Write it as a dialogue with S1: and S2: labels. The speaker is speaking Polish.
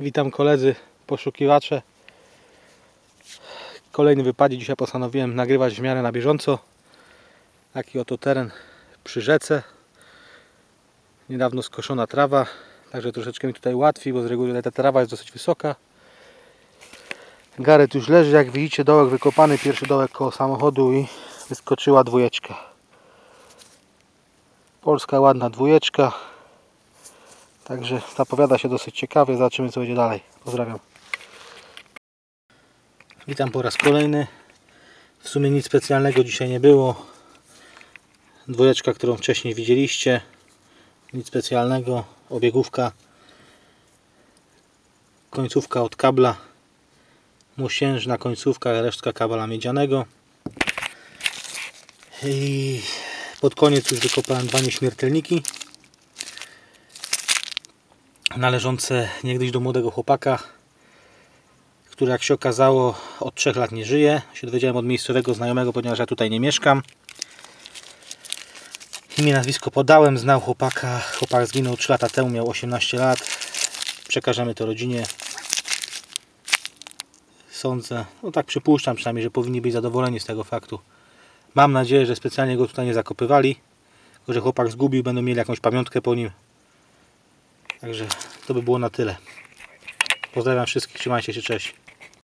S1: Witam koledzy, poszukiwacze. Kolejny wypadzik. Dzisiaj postanowiłem nagrywać w miarę na bieżąco. Taki oto teren przy rzece. Niedawno skoszona trawa, także troszeczkę mi tutaj łatwiej, bo z reguły ta trawa jest dosyć wysoka. Garet już leży, jak widzicie, dołek wykopany, pierwszy dołek koło samochodu i wyskoczyła dwójeczka. Polska ładna dwójeczka. Także zapowiada się dosyć ciekawie. Zobaczymy co będzie dalej. Pozdrawiam. Witam po raz kolejny. W sumie nic specjalnego dzisiaj nie było. Dwójeczka, którą wcześniej widzieliście. Nic specjalnego. Obiegówka. Końcówka od kabla. Mosiężna końcówka, resztka kabla miedzianego. I pod koniec już wykopałem dwa nieśmiertelniki należące niegdyś do młodego chłopaka, który jak się okazało od 3 lat nie żyje. Się dowiedziałem od miejscowego znajomego, ponieważ ja tutaj nie mieszkam. Imię, nazwisko podałem, znał chłopaka. Chłopak zginął 3 lata temu, miał 18 lat. Przekażemy to rodzinie. Sądzę, no tak przypuszczam przynajmniej, że powinni być zadowoleni z tego faktu. Mam nadzieję, że specjalnie go tutaj nie zakopywali, tylko że chłopak zgubił, będą mieli jakąś pamiątkę po nim. Także to by było na tyle. Pozdrawiam wszystkich, trzymajcie się, cześć.